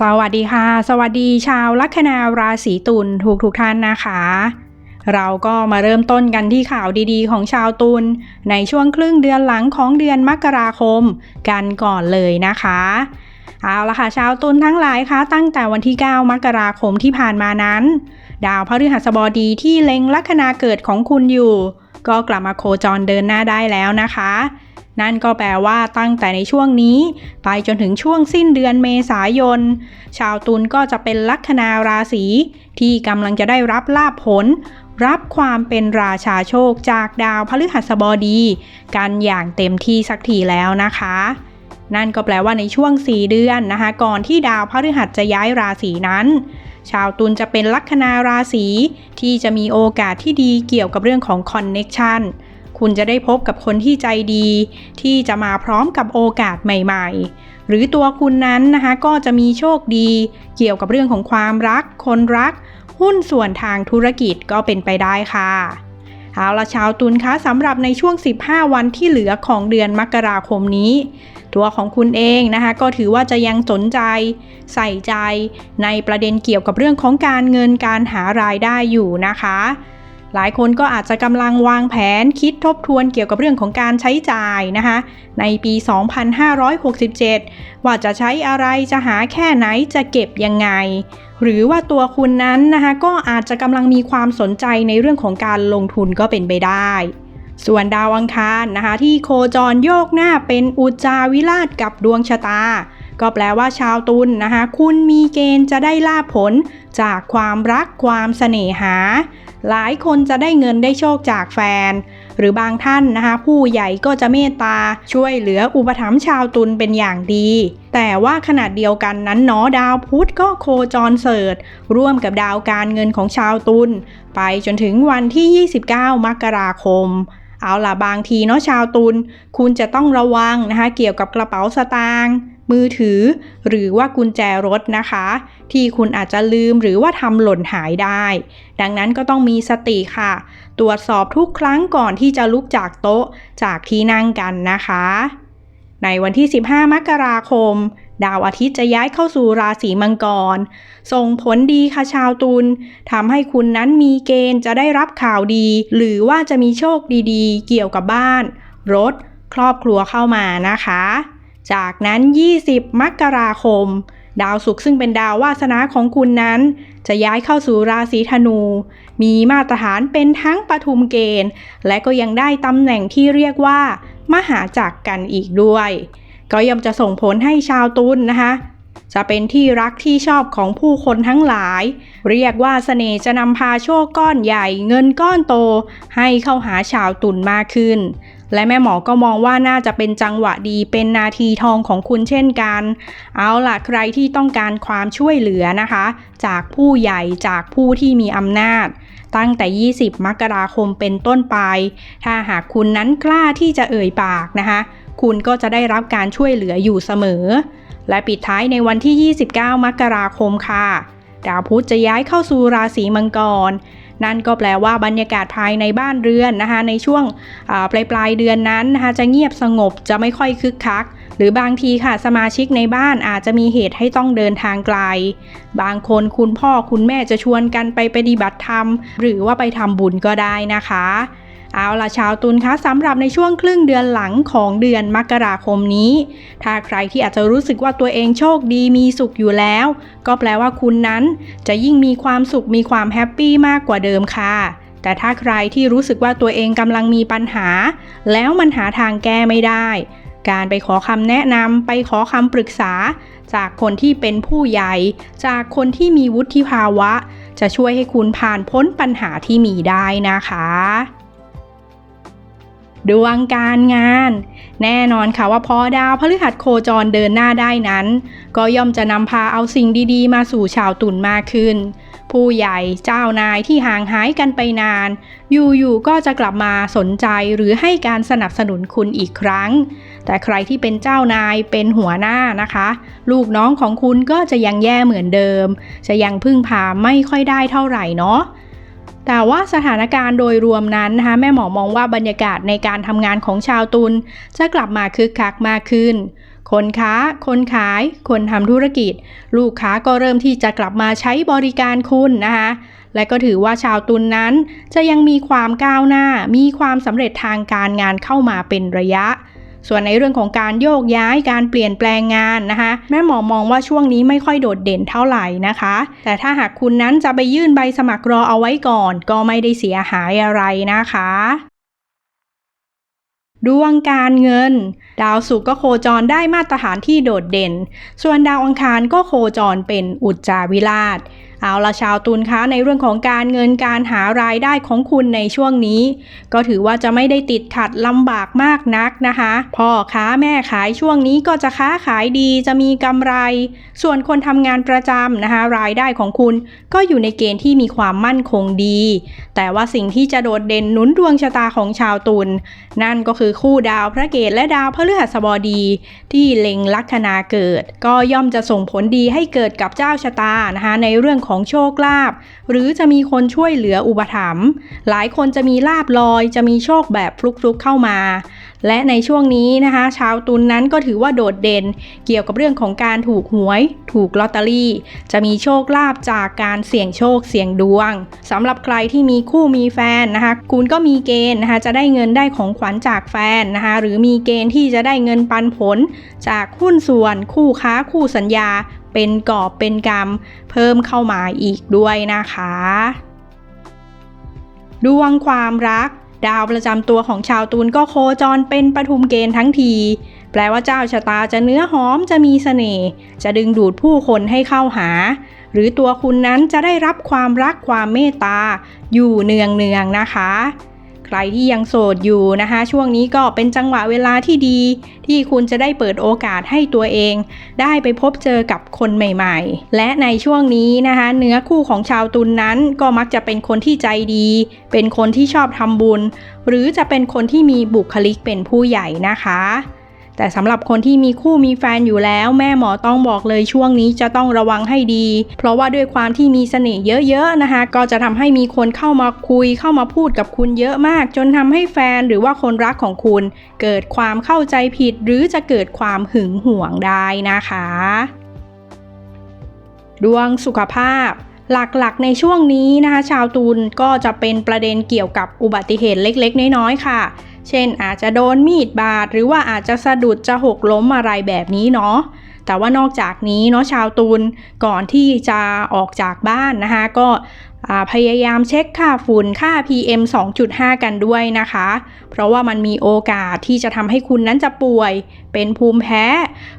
สวัสดีค่ะ สวัสดีชาวลัคนาราศีตุลทุกทุกท่านนะคะ เราก็มาเริ่มต้นกันที่ข่าวดีๆ ของชาวตุลในช่วงครึ่งเดือนหลังของเดือนมกราคมกันก่อนเลยนะคะเอาละค่ะชาวตุลทั้งหลายคะตั้งแต่วันที่ 9 มกราคมที่ผ่านมานั้น ดาวพฤหัสบดีที่เล็งลัคนาเกิดของคุณอยู่ ก็กลับมาโคจรเดินหน้าได้แล้วนะคะ นั่นก็แปลว่าตั้งแต่ในช่วงนี้ ไปจนถึงช่วงสิ้นเดือนเมษายน ชาวตุลก็จะเป็นลัคนาราศีที่กำลังจะได้รับลาภผล รับความเป็นราชาโชคจากดาวพฤหัสบดี กันอย่างเต็มที่สักทีแล้วนะคะนั่นก็แปลว่าในช่วง 4 เดือนนะคะ ก่อนที่ดาวพฤหัสจะย้ายราศีนั้น ชาวตุลจะเป็นลัคนาราศีที่จะมีโอกาสที่ดีเกี่ยวกับเรื่องของคอนเน็กชัน คุณจะได้พบกับคนที่ใจดี ที่จะมาพร้อมกับโอกาสใหม่ๆ หรือตัวคุณนั้นนะคะก็จะมีโชคดี เกี่ยวกับเรื่องของความรัก คนรัก หุ้นส่วนทางธุรกิจก็เป็นไปได้ค่ะเอาละชาวตุลคะสำหรับในช่วง 15 วันที่เหลือของเดือนมกราคมนี้ ตัวของคุณเองนะคะ ก็ถือว่าจะยังสนใจ ใส่ใจในประเด็นเกี่ยวกับเรื่องของการเงินการหารายได้อยู่นะคะ หลายคนก็อาจจะกำลังวางแผนคิดทบทวนเกี่ยวกับเรื่องของการใช้จ่ายนะคะ ในปี 2567 ว่าจะใช้อะไรจะหาแค่ไหนจะเก็บยังไง หรือว่าตัวคุณนั้นนะคะก็อาจจะกำลังมีความสนใจในเรื่องของการลงทุนก็เป็นไปได้ส่วนดาวอังคารนะคะที่โคจรโยกหน้าเป็นอุจจาวิราชกับดวงชะตา ก็แปลว่าชาวตุลนนะคะ คุณมีเกณฑ์จะได้ลาภผลจากความรักความเสน่หา หลายคนจะได้เงินได้โชคจากแฟน หรือบางท่านนะคะ ผู้ใหญ่ก็จะเมตตาช่วยเหลืออุปถัมภ์ชาวตุลเป็นอย่างดี แต่ว่าขนาดเดียวกันนั้นเนาะดาวพุธก็โคจรเสริฐร่วมกับดาวการเงินของชาวตุลไปจนถึงวันที่ 29 มกราคมเอาล่ะบางทีเนาะชาวตุลคุณจะต้องระวังนะคะ เกี่ยวกับกระเป๋าสตางค์ มือถือ หรือว่ากุญแจรถนะคะ ที่คุณอาจจะลืมหรือว่าทำหล่นหายได้ ดังนั้นก็ต้องมีสติค่ะ ตรวจสอบทุกครั้งก่อนที่จะลุกจากโต๊ะจากที่นั่งกันนะคะ ในวันที่ 15 มกราคม ดาวอาทิตย์จะย้ายเข้าสู่ราศีมังกร ส่งผลดีค่ะชาวตุลทำให้คุณนั้นมีเกณฑ์จะได้รับข่าวดี หรือว่าจะมีโชคดีๆ เกี่ยวกับบ้าน รถ ครอบครัวเข้ามานะคะ จากนั้น 20 มกราคม ดาวศุกร์ซึ่งเป็นดาววาสนาของคุณนั้น จะย้ายเข้าสู่ราศีธนู มีมาตรฐานเป็นทั้งปฐุมเกณฑ์ และก็ยังได้ตำแหน่งที่เรียกว่า มหาจักรกันอีกด้วย ก็ย่อมจะส่งผลให้ชาวตุลนนะคะจะเป็นที่รักที่ชอบของผู้คนทั้งหลาย เรียกว่าเสน่ห์จะนำพาโชคก้อนใหญ่เงินก้อนโต ให้เข้าหาชาวตุลมากขึ้น และแม่หมอก็มองว่าน่าจะเป็นจังหวะดีเป็นนาทีทองของคุณเช่นกัน เอาล่ะใครที่ต้องการความช่วยเหลือนะคะ จากผู้ใหญ่จากผู้ที่มีอำนาจ ตั้งแต่ 20 มกราคมเป็นต้นไป ถ้าหากคุณนั้นกล้าที่จะเอ่ยปากนะคะ คุณก็จะได้รับการช่วยเหลืออยู่เสมอ และปิดท้ายในวันที่ 29 มกราคมค่ะ ดาวพุธจะย้ายเข้าสู่ราศีมังกร นั่นก็แปลว่าบรรยากาศภายในบ้านเรือนนะคะในช่วงปลายปลายเดือนนั้นนะคะจะเงียบสงบจะไม่ค่อยคึกคัก หรือบางทีค่ะสมาชิกในบ้านอาจจะมีเหตุให้ต้องเดินทางไกล บางคนคุณพ่อคุณแม่จะชวนกันไปปฏิบัติธรรม หรือว่าไปทำบุญก็ได้นะคะ เอาล่ะชาวตุลคะสำหรับในช่วงครึ่งเดือนหลังของเดือนมกราคมนี้ ถ้าใครที่อาจจะรู้สึกว่าตัวเองโชคดีมีสุขอยู่แล้ว ก็แปลว่าคุณนั้นจะยิ่งมีความสุขมีความแฮปปี้มากกว่าเดิมค่ะแต่ถ้าใครที่รู้สึกว่าตัวเองกำลังมีปัญหา แล้วมันหาทางแก้ไม่ได้ การไปขอคำแนะนำไปขอคำปรึกษา จากคนที่เป็นผู้ใหญ่ จากคนที่มีวุฒิภาวะ จะช่วยให้คุณผ่านพ้นปัญหาที่มีได้นะคะ ดวงการงาน แน่นอนค่ะว่าพอดาวพฤหัสโคจรเดินหน้าได้นั้น ก็ย่อมจะนำพาเอาสิ่งดีๆ มาสู่ชาวตุลมากขึ้น ผู้ใหญ่เจ้านายที่ห่างหายกันไปนาน อยู่ๆก็จะกลับมาสนใจหรือให้การสนับสนุนคุณอีกครั้ง แต่ใครที่เป็นเจ้านายเป็นหัวหน้านะคะ ลูกน้องของคุณก็จะยังแย่เหมือนเดิม จะยังพึ่งพาไม่ค่อยได้เท่าไหร่เนาะ แต่ว่าสถานการณ์โดยรวมนั้นนะคะแม่หมอมองว่าบรรยากาศในการทำงานของชาวตุลจะกลับมาคึกคักมากขึ้น คนค้า คนขาย คนทำธุรกิจ ลูกค้าก็เริ่มที่จะกลับมาใช้บริการคุณนะคะและก็ถือว่าชาวตุลนนั้นจะยังมีความก้าวหน้า มีความสำเร็จทางการงานเข้ามาเป็นระยะ ส่วนในเรื่องของการโยกย้ายการเปลี่ยนแปลงงานนะคะ แม่หมอมองว่าช่วงนี้ไม่ค่อยโดดเด่นเท่าไหร่นะคะ แต่ถ้าหากคุณนั้นจะไปยื่นใบสมัครรอเอาไว้ก่อน ก็ไม่ได้เสียหายอะไรนะคะดวงการเงิน ดาวศุกร์ก็โคจรได้มาตรฐานที่โดดเด่น ส่วนดาวอังคารก็โคจรเป็นอุจจาวิราช เอาละชาวตุลคะในเรื่องของการเงินการหารายได้ของคุณในช่วงนี้ ก็ถือว่าจะไม่ได้ติดขัดลำบากมากนักนะคะพ่อค้าแม่ขายช่วงนี้ก็จะค้าขายดีจะมีกำไร ส่วนคนทำงานประจำนะคะรายได้ของคุณก็อยู่ในเกณฑ์ที่มีความมั่นคงดี แต่ว่าสิ่งที่จะโดดเด่นหนุนดวงชะตาของชาวตุลนั่นก็คือคู่ดาวพระเกตและดาวพฤหัสบดี ที่เล็งลัคนาเกิด ก็ย่อมจะส่งผลดีให้เกิดกับเจ้าชะตานะคะในเรื่องของโชคลาภหรือจะมีคนช่วยเหลืออุปถัมภ์หลายคนจะมีลาบลอย จะมีโชคแบบฟลุกๆเข้ามา และในช่วงนี้นะคะ ชาวตุลนนั้นก็ถือว่าโดดเด่น เกี่ยวกับเรื่องของการถูกหวย ถูกลอตเตอรี่ จะมีโชคลาภจากการเสี่ยงโชคเสี่ยงดวงสำหรับใครที่มีคู่มีแฟนนะคะ คุณก็มีเกณฑ์นะคะ จะได้เงินได้ของขวัญจากแฟนนะคะ หรือมีเกณฑ์ที่จะได้เงินปันผล จากหุ้นส่วน คู่ค้าคู่สัญญาเป็นกอบเป็นกรรมเพิ่มเข้ามาอีกด้วยนะคะ ดวงความรัก ดาวประจำตัวของชาวตุลก็โคจรเป็นปฐุมเกณฑ์ทั้งที แปลว่าเจ้าชะตาจะเนื้อหอมจะมีเสน่ห์จะดึงดูดผู้คนให้เข้าหา หรือตัวคุณนั้นจะได้รับความรักความเมตตาอยู่เนืองเนืองๆนะคะ ใครที่ยังโสดอยู่นะคะ ช่วงนี้ก็เป็นจังหวะเวลาที่ดี ที่คุณจะได้เปิดโอกาสให้ตัวเอง ได้ไปพบเจอกับคนใหม่ ๆ และในช่วงนี้นะคะ เนื้อคู่ของชาวตุลนนั้นก็มักจะเป็นคนที่ใจดี เป็นคนที่ชอบทำบุญ หรือจะเป็นคนที่มีบุคลิกเป็นผู้ใหญ่นะคะ แต่สำหรับคนที่มีคู่มีแฟนอยู่แล้วแม่หมอต้องบอกเลยช่วงนี้จะต้องระวังให้ดี เพราะว่าด้วยความที่มีเสน่ห์เยอะๆนะคะก็จะทำให้มีคนเข้ามาคุยเข้ามาพูดกับคุณเยอะมาก จนทำให้แฟนหรือว่าคนรักของคุณ เกิดความเข้าใจผิด หรือจะเกิดความหึงหวงได้นะคะดวงสุขภาพหลักๆ ในช่วงนี้นะคะ ชาวตุลก็จะเป็นประเด็นเกี่ยวกับอุบัติเหตุเล็กๆ น้อยๆ ค่ะ เช่นอาจจะโดนมีดบาดหรือว่าอาจจะสะดุดจะหกล้มอะไรแบบนี้เนาะแต่ว่านอกจากนี้เนาะชาวตุลก่อนที่จะออกจากบ้านนะคะ ก็พยายามเช็คค่าฝุ่นค่า PM 2.5 กันด้วยนะคะ เพราะว่ามันมีโอกาสที่จะทำให้คุณนั้นจะป่วย เป็นภูมิแพ้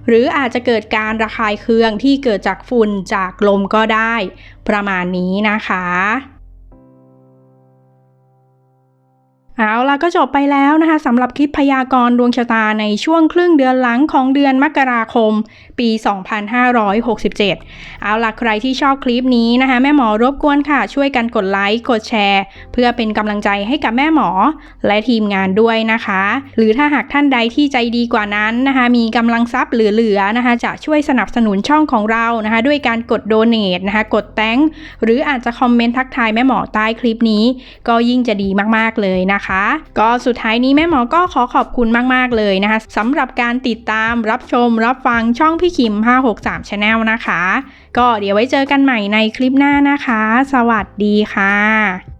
หรืออาจจะเกิดการระคายเคืองที่เกิดจากฝุ่นจากลมก็ได้ ประมาณนี้นะคะ เอาล่ะก็จบไปแล้วนะคะสำหรับคลิปพยากรณ์ดวงชะตาในช่วงครึ่งเดือนหลังของเดือนมกราคม ปี 2567 เอาล่ะใครที่ชอบคลิปนี้นะคะ แม่หมอรบกวนค่ะ ช่วยกันกดไลค์กดแชร์ เพื่อเป็นกำลังใจให้กับแม่หมอและทีมงานด้วยนะคะ หรือถ้าหากท่านใดที่ใจดีกว่านั้นนะคะ มีกำลังทรัพย์เหลือๆนะคะ จะช่วยสนับสนุนช่องของเรานะคะ ด้วยการกดโดเน a นะคะ กดแตงหรืออาจจะคอมเมนต์ทักทายแม่หมอใต้คลิปนี้ ก็ยิ่งจะดีมากๆเลยนะคะนะคะ ก็สุดท้ายนี้แม่หมอก็ขอขอบคุณมาก ๆ เลยนะคะสำหรับการติดตามรับชมรับฟังช่องพี่คิม 563 Channel นะคะ ก็เดี๋ยวไว้เจอกันใหม่ในคลิปหน้านะคะ สวัสดีค่ะ